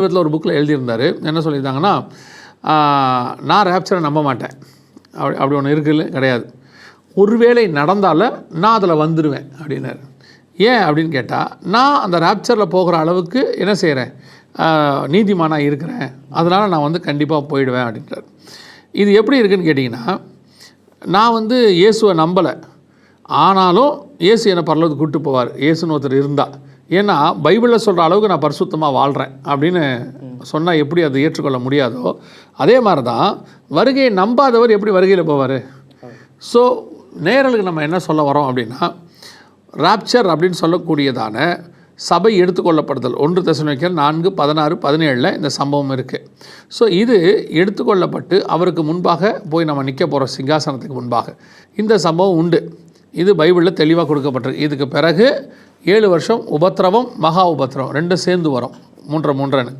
சமீபத்தில் ஒரு புக்கில் எழுதியிருந்தார். என்ன சொல்லியிருந்தாங்கன்னா நான் ரேப்சரை நம்ப மாட்டேன். அப்படி அப்படி ஒன்று இருக்குல்ல கிடையாது. ஒருவேளை நடந்தால நான் அதில் வந்துடுவேன் அப்படின்னாரு. ஏன் அப்படின்னு கேட்டால் நான் அந்த ரேப்சரில் போகிற அளவுக்கு என்ன செய்கிறேன் நீதிமானாக இருக்கிறேன். அதனால் நான் வந்து கண்டிப்பாக போயிடுவேன் அப்படின்றார். இது எப்படி இருக்குன்னு கேட்டிங்கன்னா நான் வந்து இயேசுவை நம்பலை. ஆனாலும் இயேசு என்னை பரலோகத்துக்கு கூட்டு போவார். இயேசுன்னு ஒருத்தர் இருந்தால் ஏன்னா பைபிளில் சொல்கிற அளவுக்கு நான் பரிசுத்தமாக வாழ்கிறேன் அப்படின்னு சொன்னால் எப்படி அதை ஏற்றுக்கொள்ள முடியாதோ அதே மாதிரி தான் வருகையை நம்பாதவர் எப்படி வருகையில் போவார்? ஸோ நேரலுக்கு நம்ம என்ன சொல்ல வரோம் அப்படின்னா ராப்சர் அப்படின்னு சொல்லக்கூடியதான சபை எடுத்துக்கொள்ளப்படுதல். ஒன்று தசனிக்கல் நான்கு பதினாறு பதினேழில் இந்த சம்பவம் இருக்குது ஸோ இது எடுத்துக்கொள்ளப்பட்டு அவருக்கு முன்பாக போய் நம்ம நிற்க போகிற சிங்காசனத்துக்கு முன்பாக. இந்த சம்பவம் உண்டு. இது பைபிளில் தெளிவாக கொடுக்கப்பட்டிருக்கு. இதுக்கு பிறகு ஏழு வருஷம் உபத்திரவம் மகா உபத்திரவம் ரெண்டும் சேர்ந்து வரும். மூன்றரை மூன்றன்னு.